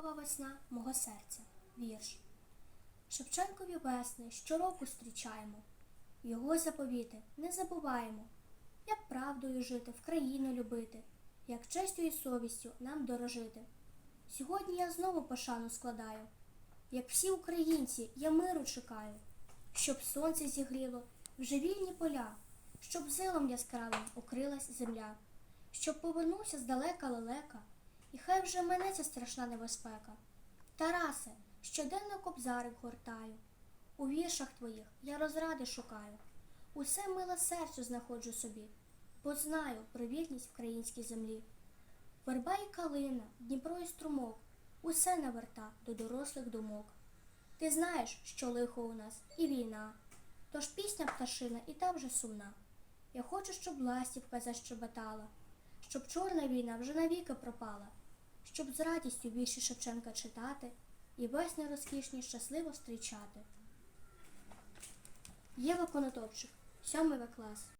Ласкава весна мого серця. Вірш. Шевченкові весни щороку зустрічаємо. Його заповіти не забуваємо. Як правдою жити, в країну любити, як честю і совістю нам дорожити. Сьогодні я знову пошану складаю. Як всі українці, я миру чекаю, щоб сонце зігріло вже вільні поля, щоб зилом яскравим укрилась земля, щоб повернувся здалека лелека, і хай вже мене ця страшна небезпека. Тарасе, щоденно кобзарик гортаю, у віршах твоїх я розради шукаю, усе миле серцю знаходжу собі, бо знаю про вірність українській землі. Верба і калина, Дніпро і струмок, усе наверта до дорослих думок. Ти знаєш, що лихо у нас і війна, тож пісня пташина і та вже сумна. Я хочу, щоб ластівка защебетала, щоб чорна війна вже навіки пропала, щоб з радістю вірші Шевченка читати і весни розкішні щасливо зустрічати. Єва Конотопчик, сьомий В клас.